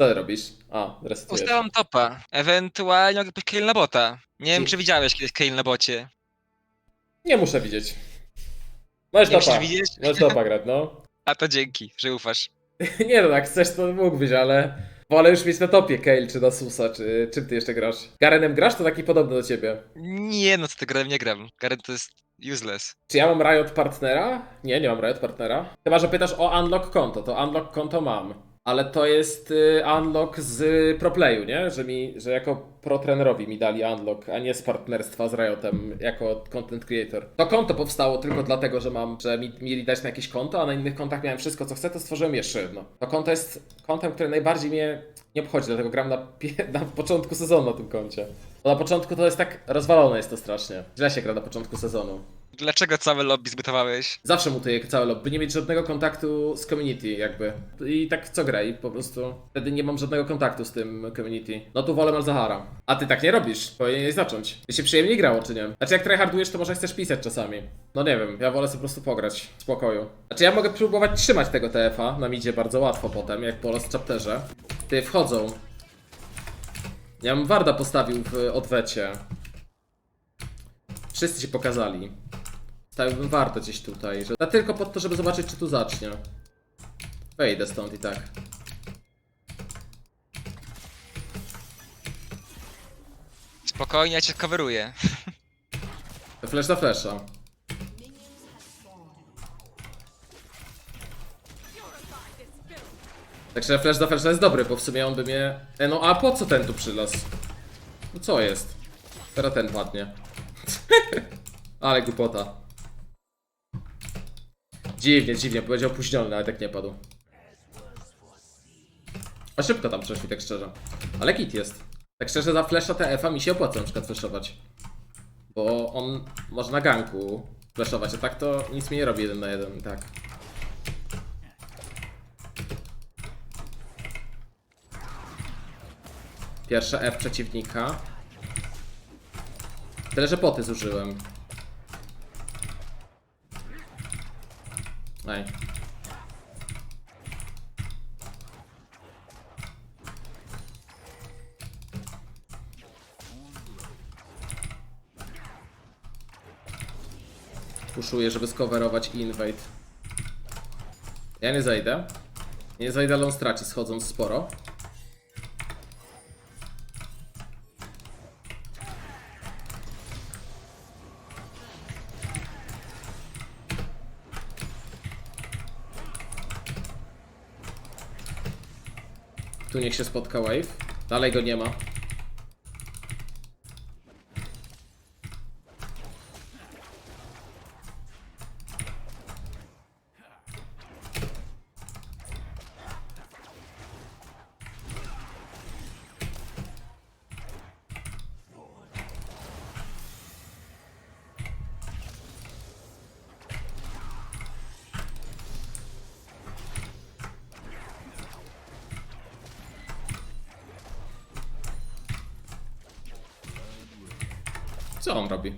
Co ty robisz? A, resetujesz. Ustawiam topa. Ewentualnie mogę kill na bota. Nie wiem, czy widziałeś kiedyś kill na bocie. Nie muszę widzieć. Możesz Nie topa. musisz widzieć? Możesz topa grać, no. A to dzięki, że ufasz. Nie no, jak chcesz to mógłbyś, ale wolę już mieć na topie Kale czy na Susa, czy czym ty jeszcze grasz? Garenem grasz? To taki podobny do ciebie. Nie no, co ty Garen nie gram. Garen to jest useless. Czy ja mam Riot partnera? Nie, nie mam Riot partnera. Chyba, że pytasz o unlock konto, to unlock konto mam. Ale to jest y, unlock z proplayu, nie? Że, mi, że jako pro trenerowi mi dali unlock, a nie z partnerstwa z Riotem jako content creator. To konto powstało tylko dlatego, że mam, że mi mieli dać na jakieś konto, a na innych kontach miałem wszystko co chcę, to stworzyłem jeszcze jedno. To konto jest kontem, które najbardziej mnie nie obchodzi, dlatego gram na, na początku sezonu na tym koncie. Bo na początku to jest tak rozwalone jest to strasznie. Źle się gra na początku sezonu. Dlaczego całe lobby zbytowałeś? Zawsze mutuję całe lobby, nie mieć żadnego kontaktu z community jakby. I tak co gra i po prostu wtedy nie mam żadnego kontaktu z tym community. No tu wolę Malzahara. A ty tak nie robisz, powinieneś zacząć. By się przyjemnie grało, czy nie? Znaczy jak tryhardujesz, to może chcesz pisać czasami. No nie wiem, ja wolę sobie po prostu pograć w spokoju. Znaczy ja mogę próbować trzymać tego TF-a, na midzie bardzo łatwo potem, jak po Lost Chapterze. Ty, wchodzą. Ja bym Warda postawił w odwecie. Wszyscy się pokazali. Stawiłbym warto gdzieś tutaj, że... A tylko po to, żeby zobaczyć, czy tu zacznie. Wejdę stąd i tak. Spokojnie, ja cię coveruję. Flash za flasha. Także flash za flasha jest dobry, bo w sumie on by mnie... E, no a po co ten tu przylazł? No co jest? Teraz ten padnie. Ale głupota. Dziwnie, dziwnie, powiedział opóźniony, ale tak nie padł. A szybko tam przeszli, tak szczerze. Ale kit jest. Tak szczerze, za flasha TF-a mi się opłaca na przykład flashować. Bo on może na ganku flashować, a tak to nic mi nie robi jeden na jeden, tak. Pierwsze F przeciwnika. Tyle, że poty zużyłem. Ej. Puszuję, żeby skowerować invade. Ja nie zejdę. Nie zejdę, ale on straci schodząc sporo. Tu niech się spotka wave. Dalej go nie ma. Co on robi?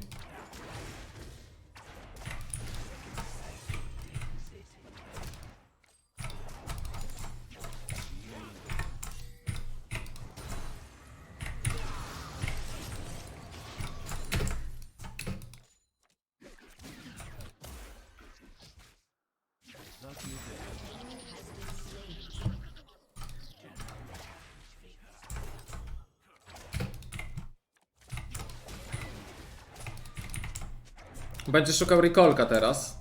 Będzie szukał recallka teraz.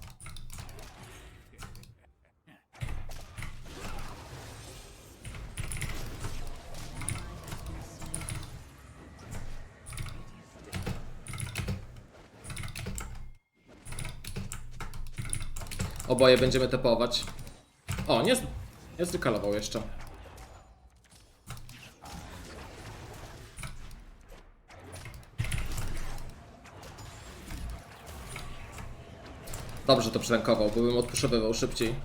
Oboje będziemy tepować. O, nie, nie zrekalował jeszcze. Dobrze to przelękował, bo bym odpuszowywał szybciej.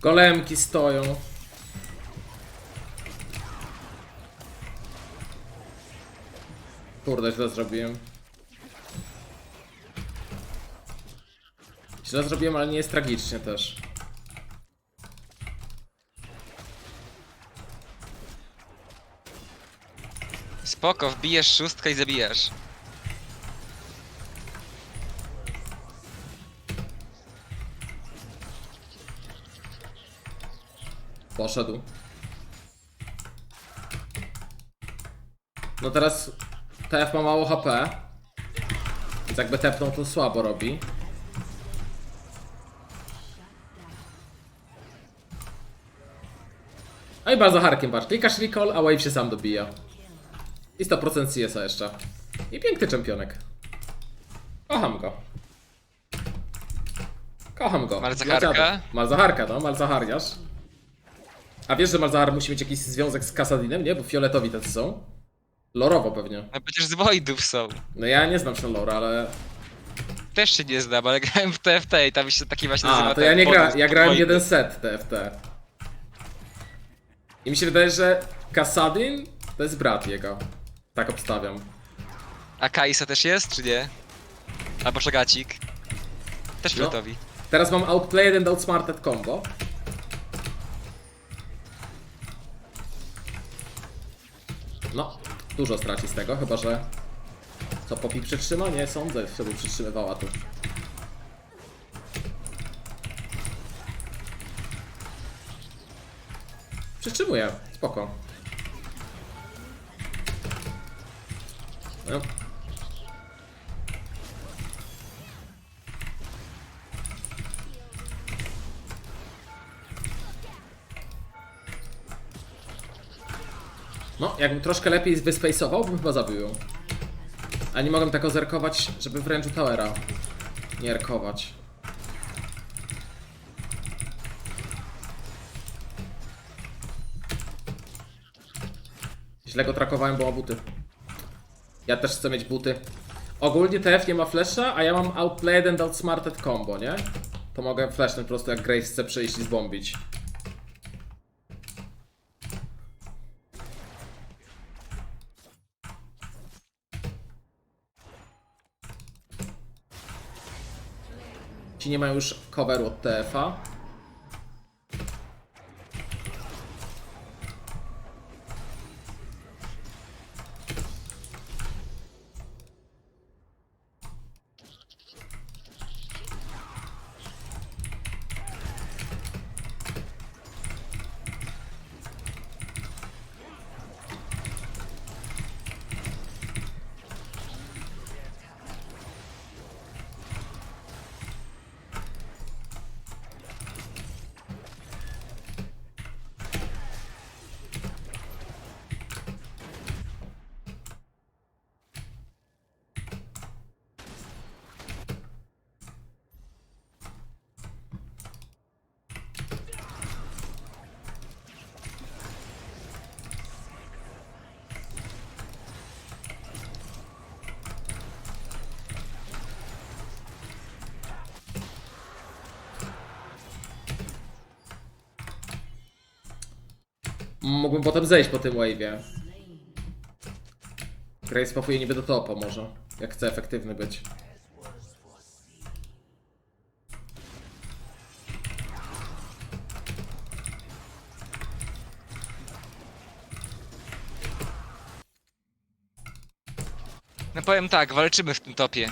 Golemki stoją. Kurde, źle zrobiłem. Źle zrobiłem, ale nie jest tragicznie też. Spoko, wbijesz szóstkę i zabijasz. Poszedł. No teraz TF ma mało HP. Więc jakby tepnął, to słabo robi. No i bardzo harkiem, patrz. Klikasz recall, a wave się sam dobija. I 100% CS-a jeszcze. I piękny czempionek. Kocham go. Kocham go. Malzacharka? Malzacharka, no, Malzahariasz. A wiesz, że Malzahar musi mieć jakiś związek z Kasadinem, nie? Bo fioletowi tacy są. Lorowo pewnie. No przecież z Voidów są. No ja nie znam się lore, ale... Też się nie znam, ale grałem w TFT i tam się taki właśnie nazywa A, to ten ja nie gra, ja grałem Voidy. jeden set TFT. I mi się wydaje, że Kasadin to jest brat jego. Tak obstawiam. A Kaisa też jest, czy nie? Albo Szogacik. Też No. fioletowi. Teraz mam Outplayed and Outsmarted combo. No, dużo straci z tego, chyba że... Co, Poppy przytrzyma? Nie sądzę, żeby przytrzymywała tu. Przytrzymuję, spoko. Jakbym troszkę lepiej wyspace'ował, bym chyba zabił ją. A nie mogłem tak ozerkować, żeby w range'u towera nie erkować. Źle go trakowałem, bo ma buty. Ja też chcę mieć buty. Ogólnie TF nie ma flasha, a ja mam outplayed and outsmarted combo, nie? To mogę flashnąć po prostu jak Graves chce przyjść i zbombić. Nie mają już coveru od TF-a. Mógłbym potem zejść po tym wave'ie. Grace popuje niby do topa może, jak chce efektywny być. No powiem tak, walczymy w tym topie.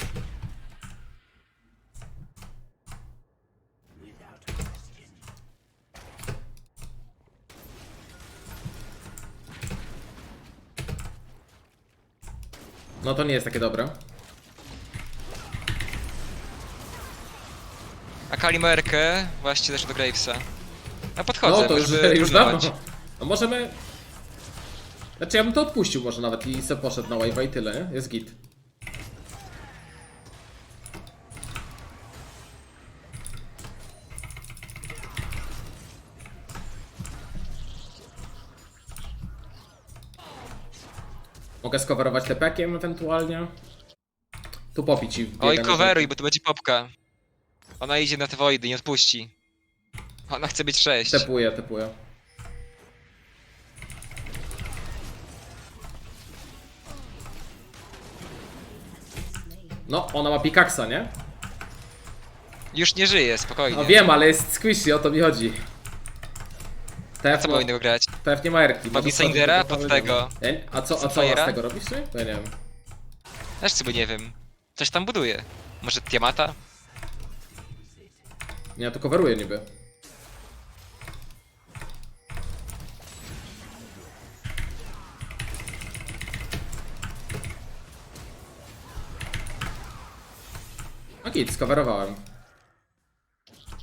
No to nie jest takie dobre. A Kalimerkę właśnie też do Gravesa. No podchodzę, No to już, żeby już dawno. No możemy... Znaczy ja bym to odpuścił może nawet i se poszedł na wave'a i tyle, nie? Jest git. Mogę skowerować tepekiem ewentualnie. Tu popić wbiega Oj, coveruj, bo to będzie popka. Ona idzie na te Voidy, nie odpuści. Ona chce być 6. Tepuję, tepuję. No, ona ma pikaksa, nie? Już nie żyje, spokojnie. No wiem, ale jest squishy, o to mi chodzi. TF, co ma, innego grać? TF nie ma erki. Sandera to pod tego. Ja nie- A co, a co z tego robisz, ty? Ja nie wiem. Też sobie nie wiem. Coś tam buduje. Może Tiamata? Ja to coveruję niby. Okej, skowerowałem.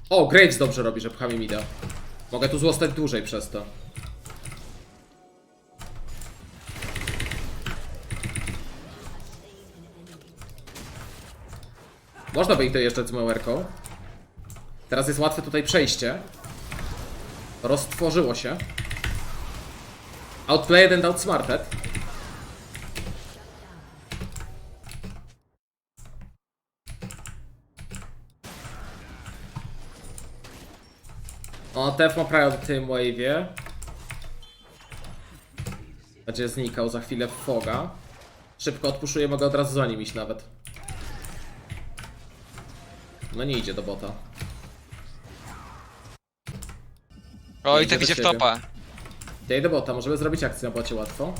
O, Graves dobrze robi, że pchami mi da. Mogę tu zostać dłużej przez to. Można by ich dojeżdżać z małerką. Teraz jest łatwe tutaj przejście. Roztworzyło się. Outplayed and outsmarted. O, Tef ma prawo w tym wave'ie. Będzie znikał za chwilę foga. Szybko odpuszuję, mogę od razu za nim iść nawet. No nie idzie do bota. Oj, Idzie to do idzie w topa. Ja idę bota, możemy zrobić akcję na bocie łatwo.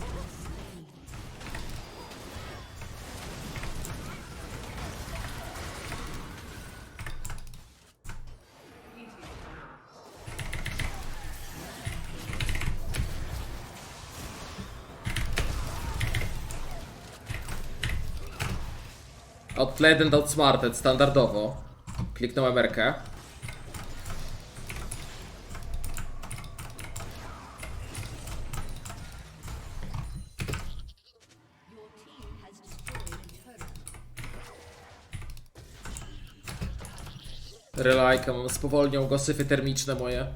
Outplayed and outsmarted, standardowo. Kliknąłem Rkę. Relajka, spowolnią go syfy termiczne moje.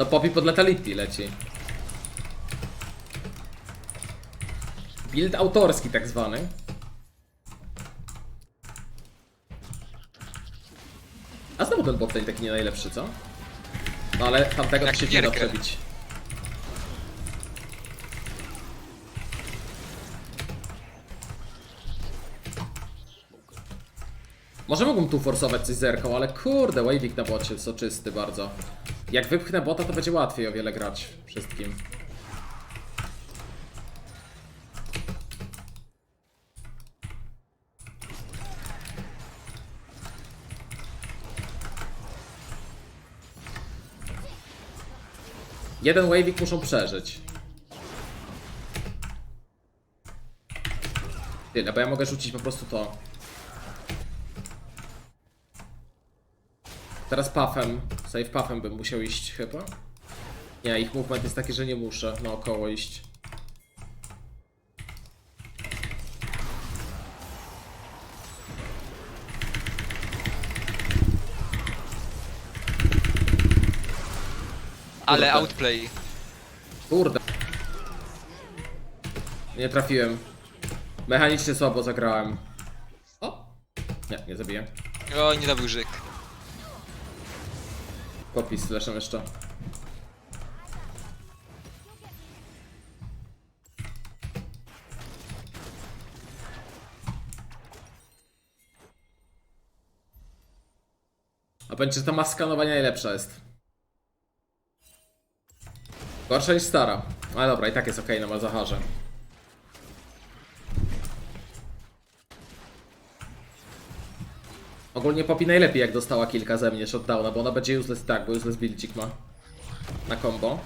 No Poppy pod Letality leci. Build autorski tak zwany. A znowu ten botlane taki nie najlepszy, co? No ale tamtego to się nie da przebić. Może mógłbym tu forsować coś zerką, ale kurde, Wavik na bocie soczysty bardzo. Jak wypchnę bota, to będzie łatwiej o wiele grać wszystkim. Jeden Wavik muszą przeżyć. Tyle, bo ja mogę rzucić po prostu to. Teraz puffem, save puffem bym musiał iść chyba. Nie, ich movement jest taki, że nie muszę naokoło iść. Ale Kurde. outplay. Kurde. Nie trafiłem. Mechanicznie słabo zagrałem. O! Nie, nie zabiję. O, nie dobył żyk. Popis flashem jeszcze. A będzie ta maska nowa najlepsza jest. Gorsza niż stara. Ale dobra, i tak jest ok na Malzaharze. Ogólnie Poppy najlepiej jak dostała kilka ze mnie shutdowna, bo ona będzie useless tak, bo useless buildcik ma. Na combo.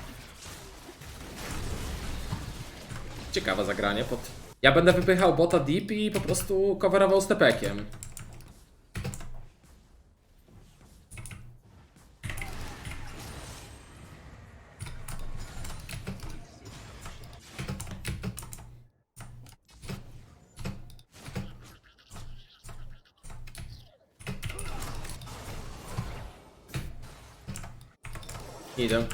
Ciekawe zagranie pod... Ja będę wypychał bota deep i po prostu coverował stepekiem. Idę.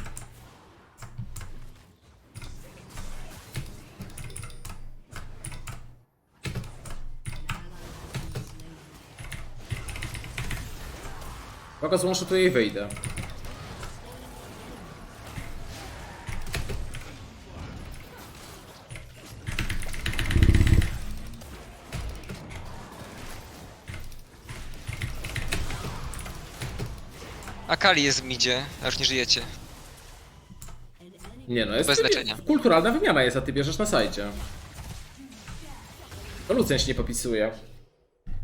Paka złączę tu i wyjdę. Akali jest w midzie, a już nie żyjecie. Nie no, jest Bez leczenia. kulturalna wymiana jest, a ty bierzesz na sajcie. To Lucjan się nie popisuje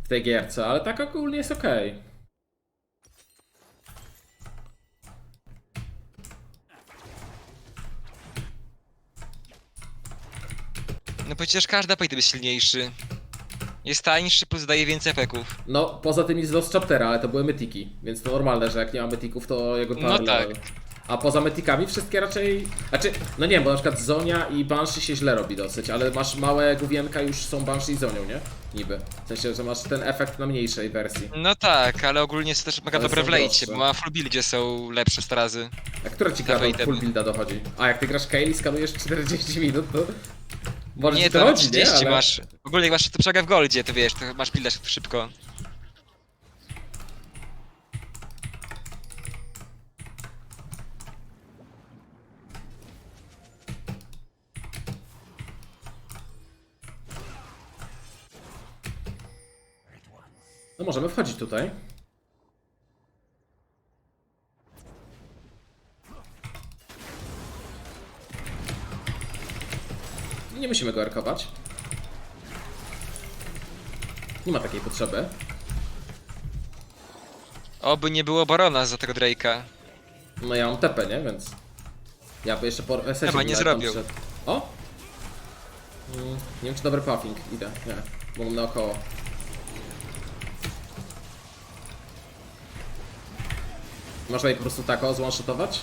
w tej gierce, ale tak ogólnie jest okej. No przecież każda payty jest silniejszy. Jest tańszy, plus daje więcej peków. No, poza tym jest Lost Chaptera, ale to były mytiki, więc to normalne, że jak nie ma mytików, to jego No tak. A poza mytikami wszystkie raczej... Znaczy, no nie wiem, bo na przykład Zonia i Banshee się źle robi dosyć, ale masz małe główienka już są Banshee i Zonią, nie? Niby. W sensie, że masz ten efekt na mniejszej wersji. No tak, ale ogólnie jest też mega Ale dobre są w lejcie, bo ma full buildzie są lepsze 100 razy. A która ci Dawaj, gra do full builda dochodzi? A jak ty grasz Kale i skanujesz 40 minut, to... Może nie, ci to to na chodzi, 30 nie? Ale... masz. Ogólnie jak masz to przewagę w goldzie, to wiesz, to masz builda szybko. No możemy wchodzić tutaj. Nie musimy go arkować. Nie ma takiej potrzeby. Oby nie było barona za tego Drake'a. No ja mam TP, nie? Więc... Ja by jeszcze po resecie Chyba nie zrobił. wszedł. O! Mm, nie wiem czy dobry puffing. Idę, nie. Bo mam naokoło. Można jej po prostu tak o zwanshotować?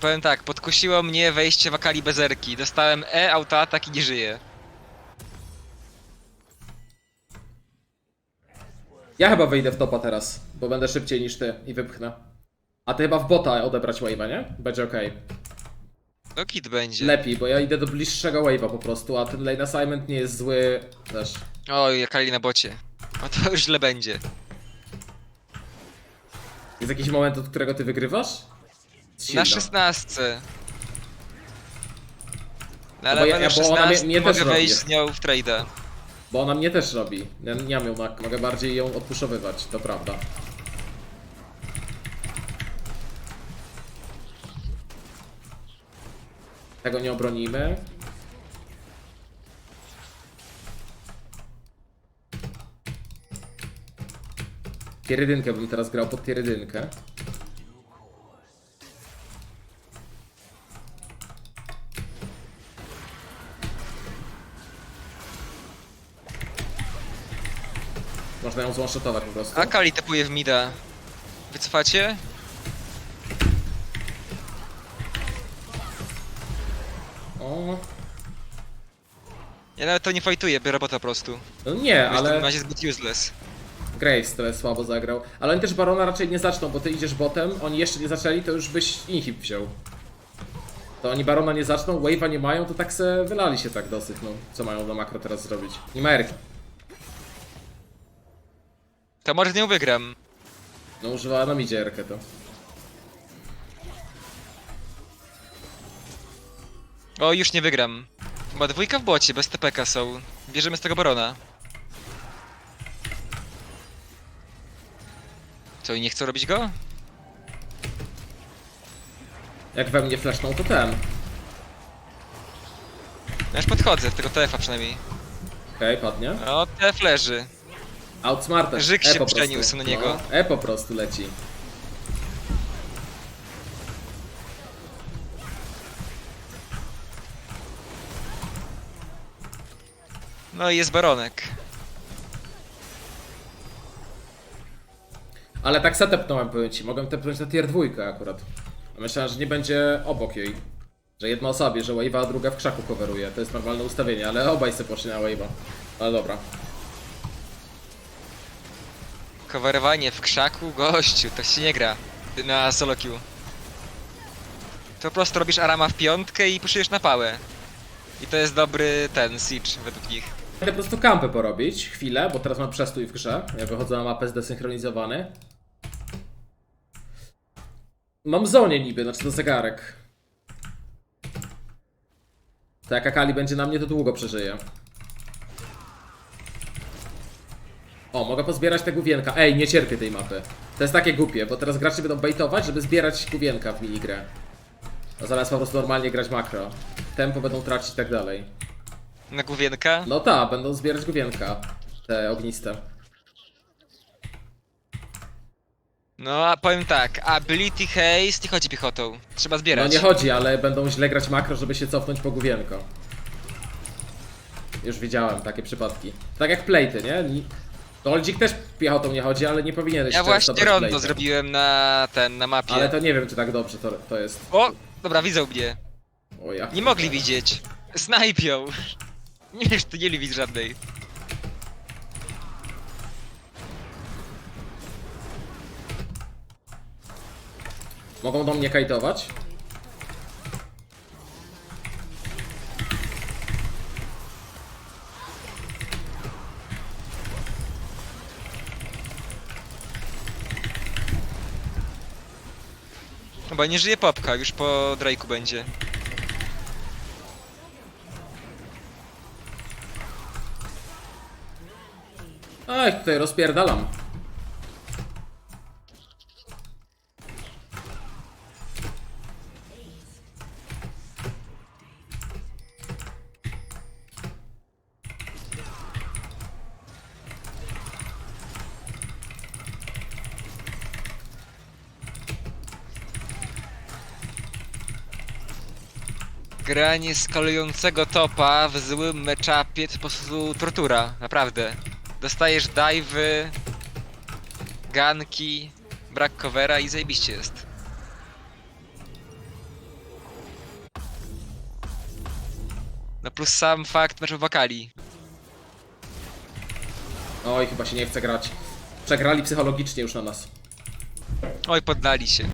Powiem tak, podkusiło mnie wejście w Akali bezerki. Dostałem E, autoatak i nie żyję. Ja chyba wyjdę w topa teraz, bo będę szybciej niż ty i wypchnę. A ty chyba w bota odebrać wave'a, nie? Będzie okej. To kit będzie. Lepiej, bo ja idę do bliższego wave'a po prostu, a ten lane assignment nie jest zły też. Oj, Akali na bocie. O to już źle będzie. Jest jakiś moment, od którego ty wygrywasz? Na 16. Na bo ja- level ja- bo ona mnie- 16 mnie też mogę wejść robi. z nią w trade'a. Bo ona mnie też robi. Ja nie mam ją mogę bardziej ją odpuszowywać, to prawda. Tego nie obronimy. Tierydynkę bym teraz grał pod tierydynkę. Można ją zwanshotować po prostu. Akali typuje w mida. Wycofacie? O, Ja nawet to nie fajtuję, biorę bota po prostu. no nie, Ale... W tym razie zbyt useless. Graves trochę słabo zagrał. Ale oni też Barona raczej nie zaczną, bo ty idziesz botem, oni jeszcze nie zaczęli, to już byś inhib wziął. To oni Barona nie zaczną, Wave'a nie mają, to tak se wylali się tak dosyć, no. Co mają na makro teraz zrobić? Nie ma Erki. To może z nią wygram. No używała na midzie Erkę to. O, już nie wygram. Chyba dwójka w bocie, bez TPK są. Bierzemy z tego barona. Co, i nie chcą robić go? Jak we mnie fleszną, to ten. Ja już podchodzę, tego TF-a przynajmniej. Okej, padnie. O, TF leży. Outsmarted. Żyk e się po prostu. przeniósł na niego. No, e po prostu leci. No i jest baronek. Ale tak se tepnąłem, powiem ci. Mogłem tepnąć na tier dwójkę akurat. A myślałem, że nie będzie obok jej. Że jedna osoba bierze wave'a, a druga w krzaku coveruje. To jest normalne ustawienie, ale obaj se poszli na wave'a. Ale dobra. Coverowanie w krzaku? Gościu, to się nie gra. Na solo queue. To po prostu robisz arama w piątkę i puszujesz na pałę. I to jest dobry ten siege według nich. Chcę po prostu kampę porobić, chwilę, bo teraz mam przestój w grze. Ja wychodzę na mapę zdesynchronizowany. Mam zonie niby, znaczy to zegarek. To jak Akali będzie na mnie, to długo przeżyje. O, mogę pozbierać te główienka. Ej, nie cierpię tej mapy. To jest takie głupie, bo teraz gracze będą baitować, żeby zbierać główienka w minigrę. A zamiast po prostu normalnie grać makro. Tempo będą tracić i tak dalej. Na główienka? No tak, będą zbierać główienka. Te ogniste. No, a powiem tak, ability haste nie chodzi piechotą. Trzeba No zbierać. nie chodzi, ale będą źle grać makro, żeby się cofnąć po główienko. Już widziałem takie przypadki. Tak jak plejty, nie? Ni- Goldzik też piechotą nie chodzi, ale nie powinieneś Ja często właśnie brać rondo plejtem. zrobiłem na ten, na mapie. Ale to nie wiem, czy tak dobrze to, to jest. O! Dobra, widzą mnie. O ja. Nie mogli widzieć. Snajpią. Nie ty nie lubisz żadnej. Mogą do mnie kajtować? Chyba nie żyje popka, już po Drake'u będzie. Ej, tutaj rozpierdalam. Granie skalującego topa w złym meczapie to po prostu tortura, naprawdę. Dostajesz dive'y, ganki, brak covera i zajebiście jest. No plus sam fakt meczu wakali. Oj, chyba się nie chce grać. Przegrali psychologicznie już na nas. Oj, poddali się.